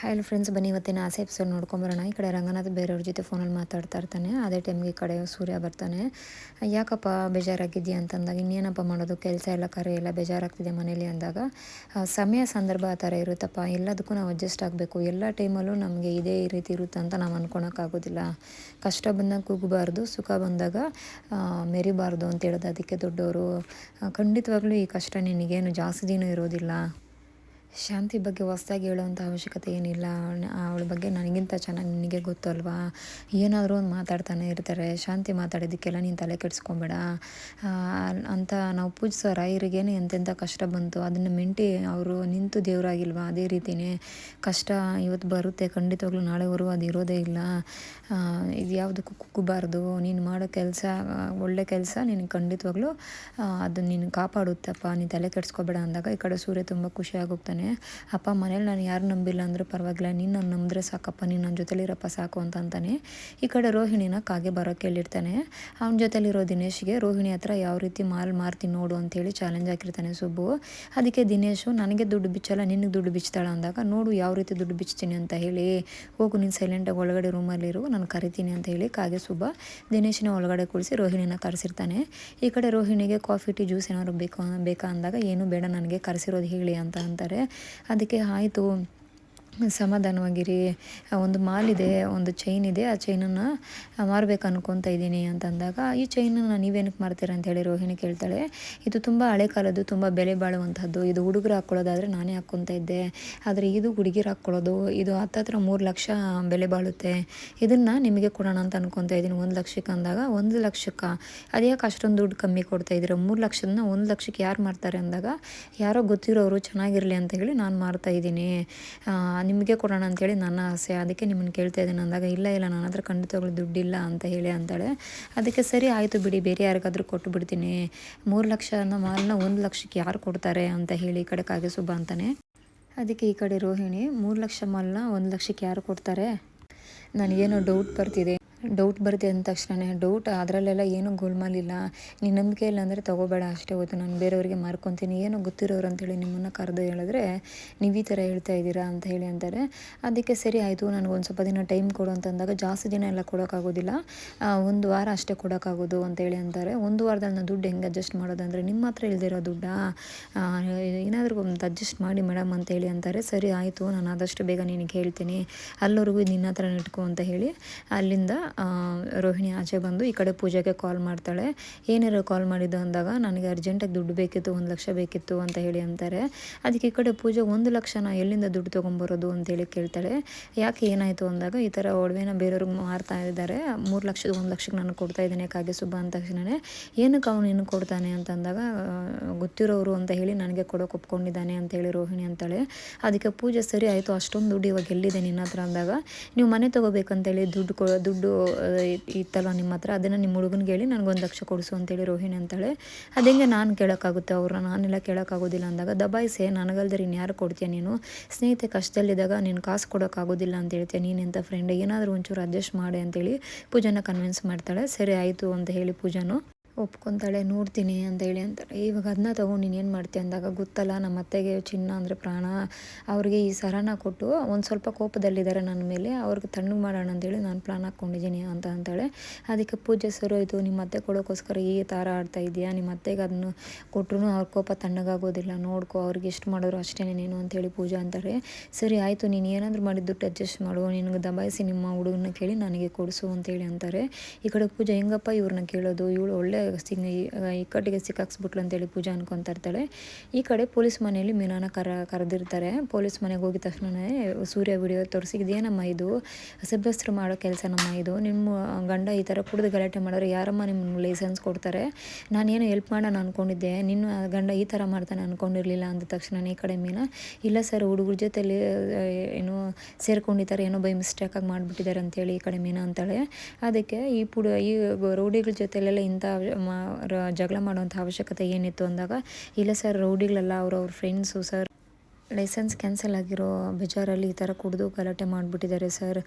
Hi friends ಬನ್ನಿ ಇವತ್ತಿನ ಆಸೆ ಎಪಿಸೋಡ್ ನೋಡ್ಕೊಂಬರೋಣ. ಈ ಕಡೆ ರಂಗನಾಥ್ ಬೇರೆಯವ್ರ ಜೊತೆ ಫೋನಲ್ಲಿ ಮಾತಾಡ್ತಾ ಇರ್ತಾನೆ. ಅದೇ ಟೈಮ್ಗೆ ಈ ಕಡೆ ಸೂರ್ಯ ಬರ್ತಾನೆ. ಯಾಕಪ್ಪ ಬೇಜಾರಾಗಿದ್ಯಾ ಅಂತಂದಾಗ ಇನ್ನೇನಪ್ಪ ಮಾಡೋದು? ಕೆಲಸ ಎಲ್ಲ ಕರೆ ಎಲ್ಲ ಬೇಜಾರಾಗ್ತಿದೆ ಮನೇಲಿ ಅಂದಾಗ ಸಮಯ ಸಂದರ್ಭ ಆ ಥರ ಇರುತ್ತಪ್ಪ. ಎಲ್ಲದಕ್ಕೂ ನಾವು ಅಡ್ಜಸ್ಟ್ ಆಗಬೇಕು. ಎಲ್ಲ ಟೈಮಲ್ಲೂ ನಮಗೆ ಇದೇ ರೀತಿ ಇರುತ್ತೆ ಅಂತ ನಾವು ಅಂದ್ಕೊಳಕ್ಕಾಗೋದಿಲ್ಲ ಕಷ್ಟ ಬಂದಾಗ ಕೂಗಬಾರ್ದು, ಸುಖ ಬಂದಾಗ ಮೆರಿಬಾರ್ದು ಅಂತ ಹೇಳೋದು. ಅದಕ್ಕೆ ದೊಡ್ಡವರು ಖಂಡಿತವಾಗ್ಲೂ ಈ ಕಷ್ಟ ನಿನಗೇನು ಜಾಸ್ತಿ ದಿನ ಇರೋದಿಲ್ಲ. ಶಾಂತಿ ಬಗ್ಗೆ ಹೊಸ್ದಾಗಿ ಹೇಳುವಂಥ ಅವಶ್ಯಕತೆ ಏನಿಲ್ಲ. ಅವಳ ಬಗ್ಗೆ ನನಗಿಂತ ಚೆನ್ನಾಗಿ ನಿನಗೆ ಗೊತ್ತಲ್ವಾ ಏನಾದರೂ ಒಂದು ಮಾತಾಡ್ತಾನೆ ಇರ್ತಾರೆ. ಶಾಂತಿ ಮಾತಾಡೋದಕ್ಕೆಲ್ಲ ನೀನು ತಲೆ ಕೆಡಿಸ್ಕೊಬೇಡ. ಅಂತ ನಾವು ಪೂಜಿಸೋ ರಾಯರಿಗೇನೆ ಎಂತೆಂಥ ಕಷ್ಟ ಬಂತು, ಅದನ್ನು ಮೆಂಟಿ ಅವರು ನಿಂತು ದೇವರಾಗಿಲ್ವಾ? ಅದೇ ರೀತಿಯೇ ಕಷ್ಟ ಇವತ್ತು ಬರುತ್ತೆ. ಖಂಡಿತವಾಗ್ಲೂ ನಾಳೆವರೆಗೂ ಅದು ಇರೋದೇ ಇಲ್ಲ. ಇದು ಯಾವುದಕ್ಕೂ ಕುಕ್ಕಬಾರ್ದು ನೀನು ಮಾಡೋ ಕೆಲಸ, ಒಳ್ಳೆ ಕೆಲಸ ನಿನಗೆ ಖಂಡಿತವಾಗ್ಲೂ ಅದು ನೀನು ಕಾಪಾಡುತ್ತಪ್ಪ. ನೀನು ತಲೆ ಕೆಡಿಸ್ಕೊಬೇಡ ಅಂದಾಗ ಈ ಕಡೆ ಸೂರ್ಯ ತುಂಬ ಅಪ್ಪ ಮನೇಲಿ ನಾನು ಯಾರು ನಂಬಿಲ್ಲ ಅಂದರೂ ಪರವಾಗಿಲ್ಲ, ನೀನು ನಾನು ನಂಬಿದ್ರೆ ಸಾಕಪ್ಪ, ನೀನು ನನ್ನ ಜೊತೆಲಿರಪ್ಪ ಸಾಕು ಅಂತ ಅಂತಾನೆ. ಈ ಕಡೆ ರೋಹಿಣಿನ ಕಾಗೆ ಬರೋಕ್ಕೆ ಹೇಳಿರ್ತಾನೆ. ಅವನ ಜೊತೆಲಿರೋ ದಿನೇಶ್ಗೆ ರೋಹಿಣಿ ಹತ್ರ ಯಾವ ರೀತಿ ಮಾಲ್ ಮಾರ್ತೀನಿ ನೋಡು ಅಂತೇಳಿ ಚಾಲೆಂಜ್ ಹಾಕಿರ್ತಾನೆ ಸುಬ್ಬು. ಅದಕ್ಕೆ ದಿನೇಶು, ನನಗೆ ದುಡ್ಡು ಬಿಚ್ಚಲ್ಲ, ನಿನಗೆ ದುಡ್ಡು ಬಿಚ್ತಾಳ? ಅಂದಾಗ, ನೋಡು, ಯಾವ ರೀತಿ ದುಡ್ಡು ಬಿಚ್ತೀನಿ ಅಂತ ಹೇಳಿ. ಹೋಗು, ನೀನು ಸೈಲೆಂಟಾಗಿ ಒಳಗಡೆ ರೂಮಲ್ಲಿರು ನಾನು ಕರಿತೀನಿ ಅಂತ ಹೇಳಿ ಕಾಗೆ ಸುಬ್ಬ ದಿನೇಶನ ಒಳಗಡೆ ಕುಳಿಸಿ ರೋಹಿಣಿನ ಕರೆಸಿರ್ತಾನೆ. ಈ ಕಡೆ ರೋಹಿಣಿಗೆ ಕಾಫಿ ಟೀ ಜ್ಯೂಸ್ ಏನಾದ್ರು ಬೇಕು, ಬೇಕಾ ಅಂದಾಗ, ಏನು ಬೇಡ, ನನಗೆ ಕರೆಸಿರೋದು ಹೇಳಿ ಅಂತ ಅಂತಾರೆ. ಅದಕ್ಕೆ ಆಯಿತು. ಸಮಾಧಾನವಾಗಿರಿ. ಒಂದು ಮಾಲಿದೆ, ಒಂದು ಚೈನ್ ಇದೆ, ಆ ಚೈನನ್ನು ಮಾರಬೇಕು ಅನ್ಕೊತ ಇದ್ದೀನಿ ಅಂತ ಅಂದಾಗ ಈ ಚೈನನ್ನು ನೀವೇನಕ್ಕೆ ಮಾರ್ತೀರ ಅಂತ ಹೇಳಿ ರೋಹಿಣಿ ಕೇಳ್ತಾಳೆ. ಇದು ತುಂಬ ಹಳೆ ಕಾಲದ್ದು, ತುಂಬ ಬೆಲೆ ಬಾಳುವಂಥದ್ದು ಇದು ಹುಡುಗರು ಹಾಕ್ಕೊಳ್ಳೋದಾದರೆ ನಾನೇ ಹಾಕ್ಕೊತಾ ಇದ್ದೆ. ಆದರೆ ಇದು ಹುಡುಗಿರು ಹಾಕ್ಕೊಳ್ಳೋದು ಇದು ಹತ್ತತ್ರ ಮೂರು ಲಕ್ಷ ಬೆಲೆ ಬಾಳುತ್ತೆ. ಇದನ್ನು ನಿಮಗೆ ಕೊಡೋಣ ಅಂತ ಅನ್ಕೊತಾ ಇದ್ದೀನಿ. ಒಂದು ಲಕ್ಷಕ್ಕೆ ಅಂದಾಗ, ಒಂದು ಲಕ್ಷಕ್ಕೆ. ಅದ್ಯಾಕೆ ಅಷ್ಟೊಂದು ದುಡ್ಡು ಕಮ್ಮಿ ಕೊಡ್ತಾ ಇದ್ದೀರ? ಮೂರು ಲಕ್ಷದನ್ನ ಒಂದು ಲಕ್ಷಕ್ಕೆ ಯಾರು ಮಾರ್ತಾರೆ ಅಂದಾಗ, ಯಾರೋ ಗೊತ್ತಿರೋರು ಚೆನ್ನಾಗಿರಲಿ ಅಂತ ಹೇಳಿ ನಾನು ಮಾರ್ತಾ ಇದ್ದೀನಿ. ನಿಮಗೆ ಕೊಡೋಣ ಅಂತೇಳಿ ನನ್ನ ಆಸೆ. ಅದಕ್ಕೆ ನಿಮ್ಮನ್ನು ಕೇಳ್ತಾ ಇದ್ದೀನಿ. ಅಂದಾಗ, ಇಲ್ಲ ಇಲ್ಲ, ನನ್ನ ಹತ್ರ ಖಂಡಿತವಾಗ್ಲೂ ದುಡ್ಡಿಲ್ಲ ಅಂತ ಹೇಳಿ ಅಂತಾಳೆ. ಅದಕ್ಕೆ, ಸರಿ, ಆಯಿತು ಬಿಡಿ, ಬೇರೆ ಯಾರಿಗಾದರೂ ಕೊಟ್ಟು ಬಿಡ್ತೀನಿ. ಮೂರು ಅನ್ನೋ ಮಾಲನ್ನ ಒಂದು ಲಕ್ಷಕ್ಕೆ ಯಾರು ಕೊಡ್ತಾರೆ ಅಂತ ಹೇಳಿ ಈ ಕಡೆ ಕಾಗೆಸುಬ್ಬ ಅಂತಾನೆ. ಅದಕ್ಕೆ ಈ ಕಡೆ ರೋಹಿಣಿ, ಮೂರು ಲಕ್ಷ ಮಾಲನ್ನ ಒಂದು ಲಕ್ಷಕ್ಕೆ ಯಾರು ಕೊಡ್ತಾರೆ? ನನಗೇನೋ ಡೌಟ್ ಬರ್ತಿದೆ. ಡೌಟ್ ಬರುತ್ತೆ ಅಂದ ತಕ್ಷಣ ಡೌಟ್ ಅದರಲ್ಲೆಲ್ಲ ಏನೂ ಗೋಲ್ಮಾಲಿಲ್ಲ ನೀನು ನಂಬಿಕೆ ಇಲ್ಲ ಅಂದರೆ ತೊಗೋಬೇಡ, ಅಷ್ಟೇ ಹೋಯ್ತು. ನಾನು ಬೇರೆಯವರಿಗೆ ಮಾರ್ಕೊತೀನಿ. ಏನೋ ಗೊತ್ತಿರೋರು ಅಂತೇಳಿ ನಿಮ್ಮನ್ನು ಕರೆದು ಹೇಳಿದ್ರೆ, ನೀವು ಈ ಥರ ಹೇಳ್ತಾ ಇದ್ದೀರಾ? ಅಂತ ಹೇಳಿ ಅಂತಾರೆ. ಅದಕ್ಕೆ ಸರಿ ಆಯಿತು, ನನಗೆ ಒಂದು ಸ್ವಲ್ಪ ದಿನ ಟೈಮ್ ಕೊಡು ಅಂತ ಅಂದಾಗ ಜಾಸ್ತಿ ದಿನ ಎಲ್ಲ ಕೊಡೋಕ್ಕಾಗೋದಿಲ್ಲ. ಒಂದು ವಾರ ಅಷ್ಟೇ ಕೊಡೋಕ್ಕಾಗೋದು ಅಂತೇಳಿ ಅಂತಾರೆ. ಒಂದು ವಾರದಲ್ಲಿ ನಾನು ದುಡ್ಡು ಹೆಂಗೆ ಅಡ್ಜಸ್ಟ್ ಮಾಡೋದಂದರೆ ನಿಮ್ಮ ಹತ್ರ ಇಲ್ದಿರೋ ದುಡ್ಡಾ? ಏನಾದರೂ ಒಂದು ಅಡ್ಜಸ್ಟ್ ಮಾಡಿ ಮೇಡಮ್ ಅಂತೇಳಿ ಅಂತಾರೆ. ಸರಿ ಆಯಿತು, ನಾನು ಆದಷ್ಟು ಬೇಗ ನಿನಗೆ ಹೇಳ್ತೀನಿ. ಅಲ್ಲಿವರೆಗೂ ನಿನ್ನ ಹತ್ರ ಇಟ್ಕೊ ಅಂತ ಹೇಳಿ ಅಲ್ಲಿಂದ ರೋಹಿಣಿ ಆಚೆ ಬಂದು ಈ ಕಡೆ ಪೂಜೆಗೆ ಕಾಲ್ ಮಾಡ್ತಾಳೆ. ಏನಾರು ಕಾಲ್ ಮಾಡಿದ್ದು ಅಂದಾಗ, ನನಗೆ ಅರ್ಜೆಂಟಾಗಿ ದುಡ್ಡು ಬೇಕಿತ್ತು, ಒಂದು ಲಕ್ಷ ಬೇಕಿತ್ತು ಅಂತ ಹೇಳಿ ಅಂತಾರೆ. ಅದಕ್ಕೆ ಈ ಕಡೆ ಪೂಜೆ ಒಂದು ಲಕ್ಷನ ಎಲ್ಲಿಂದ ದುಡ್ಡು ತೊಗೊಂಬರೋದು ಅಂತೇಳಿ ಕೇಳ್ತಾಳೆ. ಯಾಕೆ ಏನಾಯಿತು ಅಂದಾಗ, ಈ ಥರ ಒಡವೆನ ಬೇರೆಯವ್ರಿಗೆ ಮಾರ್ತಾ ಇದ್ದಾರೆ. ಮೂರು ಲಕ್ಷದ ಒಂದು ಲಕ್ಷಕ್ಕೆ ನಾನು ಕೊಡ್ತಾ ಇದ್ದೇನೆ, ಕಾಗೆ ಸುಬ್ಬ ಅಂದ ತಕ್ಷಣವೇ ಏನಕ್ಕೆ ಅವನು ಏನು ಕೊಡ್ತಾನೆ ಅಂತಂದಾಗ ಗೊತ್ತಿರೋರು ಅಂತ ಹೇಳಿ ನನಗೆ ಕೊಡೋಕೆ ಒಪ್ಕೊಂಡಿದ್ದಾನೆ ಅಂತೇಳಿ ರೋಹಿಣಿ ಅಂತಾಳೆ. ಅದಕ್ಕೆ ಪೂಜೆ ಸರಿ ಆಯಿತು, ಅಷ್ಟೊಂದು ದುಡ್ಡು ಇವಾಗ ಎಲ್ಲಿದೆ ನಿನ್ನ ಹತ್ರ ಅಂದಾಗ, ನೀವು ಮನೆ ತೊಗೋಬೇಕಂತೇಳಿ ದುಡ್ಡು ಕೊ, ದುಡ್ಡು ಇತ್ತಲ್ಲ ನಿಮ್ಮ ಹತ್ರ? ಅದನ್ನು ನಿಮ್ಮ ಹುಡುಗನಿಗೆ ಹೇಳಿ ನನಗೊಂದು ಲಕ್ಷ ಕೊಡಿಸು ಅಂತೇಳಿ ರೋಹಿಣಿ ಅಂತಾಳೆ. ಹೆಂಗೆ ನಾನು ಕೇಳೋಕ್ಕಾಗುತ್ತೆ ಅವ್ರನ್ನ ನಾನೆಲ್ಲ ಕೇಳೋಕ್ಕಾಗೋದಿಲ್ಲ ಅಂದಾಗ ದಬಾಯಿಸೆ ನನಗಲ್ದ್ರೆ ಇನ್ಯಾರು ಕೊಡ್ತೀಯ ನೀನು? ಸ್ನೇಹಿತೆ ಕಷ್ಟದಲ್ಲಿದ್ದಾಗ ನೀನು ಕಾಸು ಕೊಡೋಕ್ಕಾಗೋದಿಲ್ಲ ಅಂತ ಹೇಳ್ತೀಯ ಎಂಥ ಫ್ರೆಂಡ್ ಏನಾದರೂ ಒಂಚೂರು ಅಡ್ಜಸ್ಟ್ ಮಾಡಿ ಅಂತೇಳಿ ಪೂಜಾನ ಕನ್ವಿನ್ಸ್ ಮಾಡ್ತಾಳೆ. ಸರಿ, ಆಯಿತು ಅಂತ ಹೇಳಿ ಪೂಜಾನು. ಒಪ್ಕೊತಾಳೆ, ನೋಡ್ತೀನಿ ಅಂತ ಹೇಳಿ ಅಂತಾರೆ. ಇವಾಗ ಅದನ್ನ ತೊಗೊಂಡು ನೀನು ಏನು ಮಾಡ್ತೀಯ ಅಂದಾಗ, ಗೊತ್ತಲ್ಲ ನಮ್ಮ ಅತ್ತೆಗೆ ಚಿನ್ನ ಅಂದರೆ ಪ್ರಾಣ. ಅವ್ರಿಗೆ ಈ ಸರನ ಕೊಟ್ಟು ಒಂದು ಸ್ವಲ್ಪ ಕೋಪದಲ್ಲಿದ್ದಾರೆ ನನ್ನ ಮೇಲೆ, ಅವ್ರಿಗೆ ತಣ್ಣಗೆ ಮಾಡೋಣ ಅಂತೇಳಿ ನಾನು ಪ್ಲಾನ್ ಹಾಕ್ಕೊಂಡಿದ್ದೀನಿ ಅಂತ ಅಂತಾಳೆ. ಅದಕ್ಕೆ ಪೂಜೆ ಸರಿ ಆಯಿತು. ನಿಮ್ಮ ಅತ್ತೆ ಕೊಡೋಕ್ಕೋಸ್ಕರ ಈ ಥರ ಆಡ್ತಾ ಇದೆಯಾ ನಿಮ್ಮ ಅತ್ತೆಗೆ ಅದನ್ನು ಕೊಟ್ಟರು ಅವ್ರ ಕೋಪ ತಣ್ಣಗಾಗೋದಿಲ್ಲ. ನೋಡ್ಕೊ, ಅವ್ರಿಗೆ ಎಷ್ಟು ಮಾಡಿದ್ರು ಅಷ್ಟೇ ನೀನು ಅಂತೇಳಿ ಪೂಜಾ ಅಂತಾರೆ. ಸರಿ, ಆಯಿತು, ನೀನು ಏನಾದರೂ ಮಾಡಿ ದುಡ್ಡು ಅಡ್ಜಸ್ಟ್ ಮಾಡು. ನಿನಗೆ ದಬಾಯಿಸಿ ನಿಮ್ಮ ಹುಡುಗನ ಕೇಳಿ ನನಗೆ ಕೊಡಿಸು ಅಂತೇಳಿ ಅಂತಾರೆ. ಈ ಕಡೆ ಪೂಜೆ, ಹೆಂಗಪ್ಪ ಇವ್ರನ್ನ ಕೇಳೋದು? ಇವಳು ಒಳ್ಳೆ ಸಿಂಗ್ ಇಕ್ಕಟ್ಟಿಗೆ ಸಿಕ್ಕಾಕ್ಸ್ಬಿಟ್ಲು ಅಂತೇಳಿ ಪೂಜಾ ಅನ್ಕೊತಾ ಇರ್ತಾಳೆ. ಈ ಕಡೆ ಪೊಲೀಸ್ ಮನೆಯಲ್ಲಿ ಮೀನಾನ ಕರ ಕರೆದಿರ್ತಾರೆ. ಪೊಲೀಸ್ ಮನೆಗೆ ಹೋಗಿದ ತಕ್ಷಣನೇ ಸೂರ್ಯ ವಿಡಿಯೋ ತೋರಿಸಿ, ಇದೇನಮ್ಮ ಇದು? ಸಭ್ಯಸ್ತ್ರ ಮಾಡೋ ಕೆಲಸ ನಮ್ಮ ಇದು? ನಿಮ್ಮ ಗಂಡ ಈ ಥರ ಕುಡಿದು ಗಲಾಟೆ ಮಾಡೋರು ಯಾರಮ್ಮ ನಿಮ್ಮ ಲೈಸೆನ್ಸ್ ಕೊಡ್ತಾರೆ? ನಾನೇನು ಹೆಲ್ಪ್ ಮಾಡೋಣ ಅಂದ್ಕೊಂಡಿದ್ದೆ ನಿನ್ನ ಗಂಡ ಈ ಥರ ಮಾಡ್ತಾನೆ ಅಂದ್ಕೊಂಡಿರಲಿಲ್ಲ ಅಂದ ತಕ್ಷಣ ಈ ಕಡೆ ಮೀನಾ, ಇಲ್ಲ ಸರ್ ಹುಡುಗರ ಜೊತೆಲಿ ಏನು ಸೇರ್ಕೊಂಡಿದ್ದಾರೆ, ಏನೋ ಬೈ ಮಿಸ್ಟೇಕಾಗಿ ಮಾಡಿಬಿಟ್ಟಿದ್ದಾರೆ ಅಂತೇಳಿ ಈ ಕಡೆ ಮೀನಾ ಅಂತಾಳೆ. ಅದಕ್ಕೆ ಈ ಪುಡ ಈ ರೌಡಿಗಳ ಜೊತೆಲೆಲ್ಲ ಇಂಥ ಜಗಳ ಮಾಡುವಂಥ ಅವಶ್ಯಕತೆ ಏನಿತ್ತು ಅಂದಾಗ ಇಲ್ಲ ಸರ್ ರೌಡಿಗಳೆಲ್ಲ ಅವ್ರವ್ರ ಅವ್ರ ಫ್ರೆಂಡ್ಸು ಸರ್ ಲೈಸೆನ್ಸ್ ಕ್ಯಾನ್ಸಲ್ ಆಗಿರೋ ಬೇಜಾರಲ್ಲಿ ಈ ಥರ ಕುಡಿದು ಗಲಾಟೆ ಮಾಡಿಬಿಟ್ಟಿದ್ದಾರೆ ಸರ್.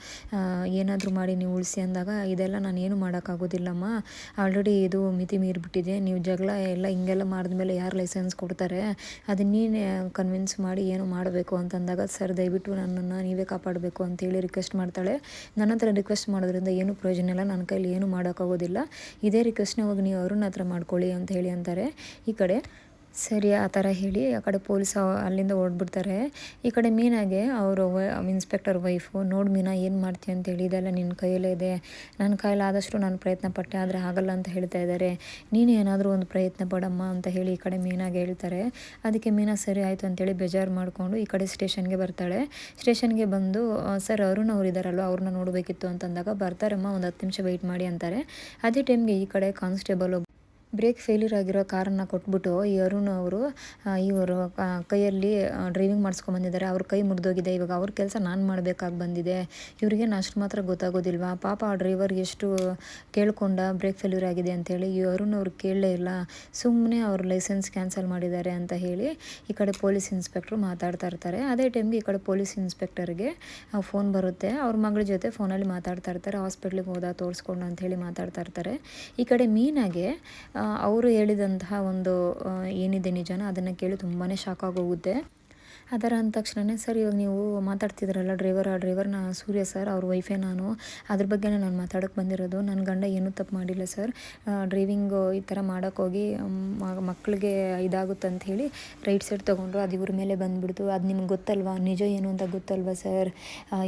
ಏನಾದರೂ ಮಾಡಿ ನೀವು ಉಳಿಸಿ ಅಂದಾಗ ಇದೆಲ್ಲ ನಾನು ಏನು ಮಾಡೋಕ್ಕಾಗೋದಿಲ್ಲಮ್ಮ. ಆಲ್ರೆಡಿ ಇದು ಮಿತಿ ಮೀರಿಬಿಟ್ಟಿದೆ. ನೀವು ಜಗಳ ಎಲ್ಲ ಹಿಂಗೆಲ್ಲ ಮಾಡಿದ ಮೇಲೆ ಯಾರು ಲೈಸೆನ್ಸ್ ಕೊಡ್ತಾರೆ? ಅದನ್ನ ನೀನೇ ಕನ್ವಿನ್ಸ್ ಮಾಡಿ ಏನು ಮಾಡಬೇಕು ಅಂತಂದಾಗ ಸರ್, ದಯವಿಟ್ಟು ನನ್ನನ್ನು ನೀವೇ ಕಾಪಾಡಬೇಕು ಅಂತೇಳಿ ರಿಕ್ವೆಸ್ಟ್ ಮಾಡ್ತಾಳೆ. ನನ್ನ ಹತ್ರ ರಿಕ್ವೆಸ್ಟ್ ಮಾಡೋದ್ರಿಂದ ಏನು ಪ್ರಯೋಜನ ಇಲ್ಲ. ನನ್ನ ಕೈಲಿ ಏನು ಮಾಡೋಕ್ಕಾಗೋದಿಲ್ಲ. ಇದೇ ರಿಕ್ವೆಸ್ಟ್ನ ಹೋಗಿ ನೀವು ಅವ್ರನ್ನ ಹತ್ರ ಮಾಡ್ಕೊಳ್ಳಿ ಅಂತ ಹೇಳಿ ಅಂತಾರೆ. ಈ ಕಡೆ ಸರಿ, ಆ ಥರ ಹೇಳಿ ಆ ಕಡೆ ಪೊಲೀಸ್ ಅಲ್ಲಿಂದ ಓಡ್ಬಿಡ್ತಾರೆ. ಈ ಕಡೆ ಮೀನಾಗೆ ಅವರು ಇನ್ಸ್ಪೆಕ್ಟರ್ ವೈಫು, ನೋಡಿ ಮೀನಾ, ಏನು ಮಾಡ್ತೀಯ? ಅಂತೇಳಿ ಇದೆಲ್ಲ ನಿನ್ನ ಕೈಯಲ್ಲೇ ಇದೆ. ನನ್ನ ಕೈಲಾದಷ್ಟು ನಾನು ಪ್ರಯತ್ನ ಪಟ್ಟೆ, ಆದರೆ ಆಗಲ್ಲ ಅಂತ ಹೇಳ್ತಾ ಇದ್ದಾರೆ. ನೀನು ಏನಾದರೂ ಒಂದು ಪ್ರಯತ್ನ ಪಡಮ್ಮ, ಅಂತ ಹೇಳಿ ಈ ಕಡೆ ಮೀನಾಗೆ ಹೇಳ್ತಾರೆ. ಅದಕ್ಕೆ ಮೀನಾ, ಸರಿ ಆಯಿತು ಅಂತೇಳಿ ಬೇಜಾರು ಮಾಡಿಕೊಂಡು ಈ ಕಡೆ ಸ್ಟೇಷನ್ಗೆ ಬರ್ತಾಳೆ. ಸ್ಟೇಷನ್ಗೆ ಬಂದು ಸರ್, ಅರುಣ್ ಅವ್ರು ಇದ್ದಾರಲ್ವ ಅವ್ರನ್ನ ನೋಡಬೇಕಿತ್ತು, ಅಂತಂದಾಗ, ಬರ್ತಾರಮ್ಮ, ಒಂದು ಹತ್ತು ನಿಮಿಷ ವೆಯ್ಟ್ ಮಾಡಿ, ಅಂತಾರೆ. ಅದೇ ಟೈಮ್ಗೆ ಈ ಕಡೆ ಕಾನ್ಸ್ಟೇಬಲ್ ಬ್ರೇಕ್ ಫೇಲ್ಯೂರ್ ಆಗಿರೋ ಕಾರನ್ನು ಕೊಟ್ಬಿಟ್ಟು ಈ ಅರುಣ್ ಅವರು ಇವರು ಕೈಯಲ್ಲಿ ಡ್ರೈವಿಂಗ್ ಮಾಡಿಸ್ಕೊಂಬಂದಿದ್ದಾರೆ ಅವ್ರ ಕೈ ಮುರಿದೋಗಿದೆ. ಇವಾಗ ಅವ್ರ ಕೆಲಸ ನಾನು ಮಾಡಬೇಕಾಗಿ ಬಂದಿದೆ. ಇವರಿಗೆ ಅಷ್ಟು ಮಾತ್ರ ಗೊತ್ತಾಗೋದಿಲ್ವಾ? ಪಾಪ ಆ ಡ್ರೈವರ್ ಎಷ್ಟು ಕೇಳ್ಕೊಂಡ ಬ್ರೇಕ್ ಫೇಲ್ಯೂರ್ ಆಗಿದೆ ಅಂತೇಳಿ ಈ ಅರುಣ್ ಅವ್ರು ಕೇಳಲೇ ಇಲ್ಲ. ಸುಮ್ಮನೆ ಅವ್ರ ಲೈಸೆನ್ಸ್ ಕ್ಯಾನ್ಸಲ್ ಮಾಡಿದ್ದಾರೆ ಅಂತ ಹೇಳಿ ಈ ಕಡೆ ಪೊಲೀಸ್ ಇನ್ಸ್ಪೆಕ್ಟ್ರು ಮಾತಾಡ್ತಾ ಇರ್ತಾರೆ. ಅದೇ ಟೈಮ್ಗೆ ಈ ಕಡೆ ಪೊಲೀಸ್ ಇನ್ಸ್ಪೆಕ್ಟರ್ಗೆ ಫೋನ್ ಬರುತ್ತೆ. ಅವ್ರ ಮಗಳ ಜೊತೆ ಫೋನಲ್ಲಿ ಮಾತಾಡ್ತಾ ಇರ್ತಾರೆ. ಹಾಸ್ಪಿಟ್ಲಿಗೆ ಹೋದ ತೋರಿಸ್ಕೊಂಡು ಅಂತ ಹೇಳಿ ಮಾತಾಡ್ತಾ ಇರ್ತಾರೆ. ಈ ಕಡೆ ಮೀನಾಗೆ ಅವರು ಹೇಳಿದಂತಹ ಒಂದು ಏನಿದೆ ನಿಜನ ಅದನ್ನು ಕೇಳಿ ತುಂಬಾ ಶಾಕ್ ಆಗೋಗುತ್ತೆ. ಅದರ ಅಂದ ತಕ್ಷಣವೇ ಸರ್ ಇವಾಗ ನೀವು ಮಾತಾಡ್ತಿದ್ರಲ್ಲ ಡ್ರೈವರ್ ಆ ಡ್ರೈವರ್ನ ಸೂರ್ಯ ಸರ್, ಅವ್ರ ವೈಫೇ ನಾನು. ಅದ್ರ ಬಗ್ಗೆನೇ ನಾನು ಮಾತಾಡೋಕ್ಕೆ ಬಂದಿರೋದು. ನನ್ನ ಗಂಡ ಏನೂ ತಪ್ಪು ಮಾಡಿಲ್ಲ ಸರ್. ಡ್ರೈವಿಂಗು ಈ ಥರ ಮಾಡೋಕ್ಕೋಗಿ ಮಕ್ಕಳಿಗೆ ಇದಾಗುತ್ತೆ ಅಂತ ಹೇಳಿ ರೈಟ್ ಸೈಡ್ ತೊಗೊಂಡ್ರು. ಅದು ಇವ್ರ ಮೇಲೆ ಬಂದುಬಿಡ್ತು. ಅದು ನಿಮ್ಗೆ ಗೊತ್ತಲ್ವಾ? ನಿಜ ಏನು ಅಂತ ಗೊತ್ತಲ್ವಾ ಸರ್?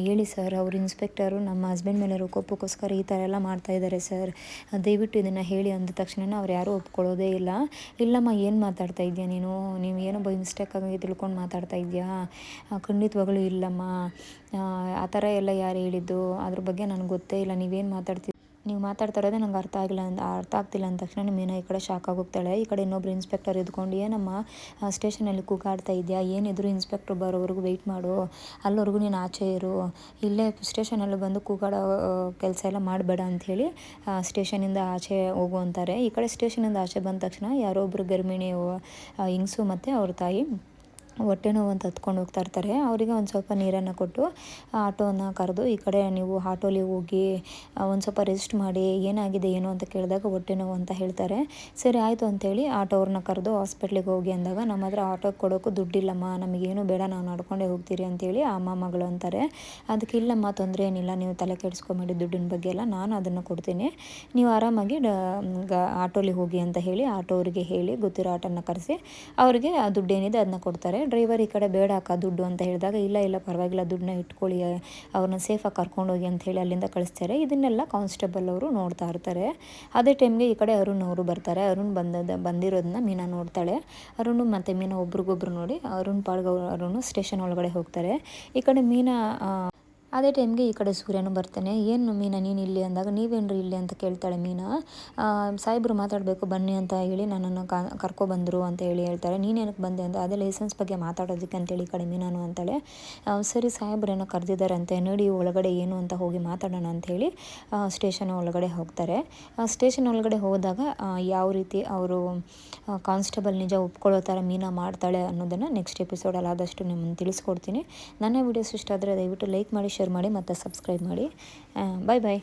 ಹೇಳಿ ಸರ್. ಅವ್ರ ಇನ್ಸ್ಪೆಕ್ಟರು ನಮ್ಮ ಹಸ್ಬೆಂಡ್ ಮೇಲೆ ಕೋಪಕ್ಕೋಸ್ಕರ ಈ ಥರ ಎಲ್ಲ ಮಾಡ್ತಾಯಿದ್ದಾರೆ ಸರ್. ದಯವಿಟ್ಟು ಇದನ್ನು ಹೇಳಿ ಅಂದ ತಕ್ಷಣ ಅವ್ರು ಯಾರೂ ಒಪ್ಕೊಳ್ಳೋದೇ ಇಲ್ಲ. ಇಲ್ಲಮ್ಮ, ಏನು ಮಾತಾಡ್ತಾ ಇದೆಯಾ ನೀನು? ನೀವು ಏನೋ ಬೈ ಮಿಸ್ಟೇಕ್ ಆಗಿ ತಿಳ್ಕೊಂಡು ಮಾತಾಡ್ತಾ ಇದೆಯಾ? ಖಂಡಿತವಾಗಲೂ ಇಲ್ಲಮ್ಮ. ಆ ಥರ ಎಲ್ಲ ಯಾರು ಹೇಳಿದ್ದು? ಅದ್ರ ಬಗ್ಗೆ ನನಗೆ ಗೊತ್ತೇ ಇಲ್ಲ. ನೀವೇನು ಮಾತಾಡ್ತಿದ್ದೀವಿ ನೀವು ಮಾತಾಡ್ತಾ ಇರೋದೇ ನಂಗೆ ಅರ್ಥ ಆಗಿಲ್ಲ ಅಂತ ಅರ್ಥ ಆಗ್ತಿಲ್ಲ ಅಂದ ತಕ್ಷಣ ಮೀನಾ ಈ ಕಡೆ ಶಾಕ್ ಆಗೋಗ್ತಾಳೆ. ಈ ಕಡೆ ಇನ್ನೊಬ್ರು ಇನ್ಸ್ಪೆಕ್ಟರ್ ಇದ್ಕೊಂಡು, ಏನಮ್ಮ ಸ್ಟೇಷನಲ್ಲಿ ಕೂಗಾಡ್ತಾ ಇದೆಯಾ? ಏನಿದ್ರು ಇನ್ಸ್ಪೆಕ್ಟ್ರ್ ಬರೋವರೆಗೂ ವೆಯ್ಟ್ ಮಾಡು. ಅಲ್ಲಿವರೆಗೂ ನೀನು ಆಚೆ ಇರು. ಇಲ್ಲೇ ಸ್ಟೇಷನಲ್ಲಿ ಬಂದು ಕೂಗಾಡೋ ಕೆಲಸ ಎಲ್ಲ ಮಾಡಬೇಡ ಅಂಥೇಳಿ ಸ್ಟೇಷನಿಂದ ಆಚೆ ಹೋಗು ಅಂತಾರೆ. ಈ ಕಡೆ ಸ್ಟೇಷನಿಂದ ಆಚೆ ಬಂದ ತಕ್ಷಣ ಯಾರೋ ಒಬ್ಬರು ಗರ್ಭಿಣಿ ಹಿಂಗ್ಸು ಮತ್ತು ಅವ್ರ ತಾಯಿ ಹೊಟ್ಟೆ ನೋವು ಅಂತ ಹತ್ಕೊಂಡು ಹೋಗ್ತಾ ಇರ್ತಾರೆ. ಅವರಿಗೆ ಒಂದು ಸ್ವಲ್ಪ ನೀರನ್ನು ಕೊಟ್ಟು ಆಟೋನ ಕರೆದು ಈ ಕಡೆ ನೀವು ಆಟೋಲಿ ಹೋಗಿ ಒಂದು ಸ್ವಲ್ಪ ರೆಸ್ಟ್ ಮಾಡಿ, ಏನಾಗಿದೆ ಏನು ಅಂತ ಕೇಳಿದಾಗ ಹೊಟ್ಟೆ ನೋವು ಅಂತ ಹೇಳ್ತಾರೆ. ಸರಿ ಆಯಿತು ಅಂತೇಳಿ ಆಟೋವ್ರನ್ನ ಕರೆದು ಹಾಸ್ಪಿಟ್ಲಿಗೆ ಹೋಗಿ ಅಂದಾಗ ನಮ್ಮ ಹತ್ರ ಆಟೋಗೆ ಕೊಡೋಕ್ಕೂ ದುಡ್ಡಿಲ್ಲಮ್ಮ ನಮಗೇನು ಬೇಡ, ನಾವು ನಡ್ಕೊಂಡೇ ಹೋಗ್ತೀರಿ ಅಂತೇಳಿ ಅಮ್ಮ ಮಗಳು ಅಂತಾರೆ. ಅದಕ್ಕೆ ಇಲ್ಲಮ್ಮ, ತೊಂದರೆ ಏನಿಲ್ಲ, ನೀವು ತಲೆ ಕೆಡಿಸ್ಕೊಂಬೇಡಿ ದುಡ್ಡಿನ ಬಗ್ಗೆ ಎಲ್ಲ ನಾನು ಅದನ್ನು ಕೊಡ್ತೀನಿ. ನೀವು ಆರಾಮಾಗಿ ಆಟೋಲಿ ಹೋಗಿ ಅಂತ ಹೇಳಿ ಆಟೋವ್ರಿಗೆ ಹೇಳಿ, ಗೊತ್ತಿರೋ ಆಟೋನ ಕರೆಸಿ, ಅವರಿಗೆ ಆ ದುಡ್ಡೇನಿದೆ ಅದನ್ನ ಕೊಡ್ತಾರೆ. ಡ್ರೈವರ್ ಈ ಕಡೆ ಬೇಡ ಅಕ್ಕ, ದುಡ್ಡು ಅಂತ ಹೇಳಿದಾಗ, ಇಲ್ಲ ಇಲ್ಲ, ಪರವಾಗಿಲ್ಲ, ದುಡ್ಡನ್ನ ಇಟ್ಕೊಳ್ಳಿ ಅವ್ರನ್ನ ಸೇಫಾಗಿ ಕರ್ಕೊಂಡೋಗಿ ಅಂತ ಹೇಳಿ ಅಲ್ಲಿಂದ ಕಳಿಸ್ತಾರೆ. ಇದನ್ನೆಲ್ಲ ಕಾನ್ಸ್ಟೇಬಲ್ ಅವರು ನೋಡ್ತಾ ಇರ್ತಾರೆ. ಅದೇ ಟೈಮ್ಗೆ ಈ ಕಡೆ ಅರುಣ್ ಅವರು ಬರ್ತಾರೆ. ಅರುಣ್ ಬಂದದ ಬಂದಿರೋದನ್ನ ಮೀನಾ ನೋಡ್ತಾಳೆ. ಅರುಣ್ ಮತ್ತು ಮೀನಾ ಒಬ್ರಿಗೊಬ್ರು ನೋಡಿ, ಅರುಣ್ ಪಾಳ್ಗ ಅರುಣ್ ಸ್ಟೇಷನ್ ಒಳಗಡೆ ಹೋಗ್ತಾರೆ. ಈ ಕಡೆ ಮೀನಾ ಅದೇ ಟೈಮ್ಗೆ ಈ ಕಡೆ ಸೂರ್ಯನು ಬರ್ತಾನೆ. ಏನು ಮೀನಾ, ನೀನು ಇಲ್ಲಿ ಅಂದಾಗ ನೀವೇನ್ರಿ ಇಲ್ಲಿ ಅಂತ ಕೇಳ್ತಾಳೆ ಮೀನಾ. ಸಾಹೇಬ್ರು ಮಾತಾಡಬೇಕು, ಬನ್ನಿ ಅಂತ ಹೇಳಿ ನನ್ನನ್ನು ಕರ್ಕೊಬಂದರು ಅಂತ ಹೇಳಿ ಹೇಳ್ತಾರೆ ನೀನೇನಕ್ಕೆ ಬಂದೆ ಅಂತ, ಅದೇ ಲೈಸೆನ್ಸ್ ಬಗ್ಗೆ ಮಾತಾಡೋದಕ್ಕೆ ಅಂತೇಳಿ ಕಡೆ ಮೀನಾನು ಅಂತಾಳೆ. ಸರಿ ಸಾಹೇಬ್ರೇನೋ ಕರೆದಿದ್ದಾರೆ ಅಂತ ನೋಡಿ ಒಳಗಡೆ ಏನು ಅಂತ ಹೋಗಿ ಮಾತಾಡೋಣ ಅಂಥೇಳಿ ಸ್ಟೇಷನ್ ಒಳಗಡೆ ಹೋಗ್ತಾರೆ. ಸ್ಟೇಷನ್ ಒಳಗಡೆ ಹೋದಾಗ ಯಾವ ರೀತಿ ಅವರು ಕಾನ್ಸ್ಟೇಬಲ್ ನಿಜ ಒಪ್ಕೊಳ್ಳೋ ಥರ ಮೀನಾ ಮಾಡ್ತಾಳೆ ಅನ್ನೋದನ್ನು ನೆಕ್ಸ್ಟ್ ಎಪಿಸೋಡಲ್ಲಿ ಆದಷ್ಟು ನಿಮ್ಮನ್ನು ತಿಳಿಸ್ಕೊಡ್ತೀನಿ. ನನ್ನ ವೀಡಿಯೋಸ್ ಇಷ್ಟ ಆದರೆ ದಯವಿಟ್ಟು ಲೈಕ್ ಮಾಡಿ ಶೇರ್ ಮಾಡಿ ಮತ್ತು ಸಬ್ಸ್ಕ್ರೈಬ್ ಮಾಡಿ. ಬಾಯ್ ಬಾಯ್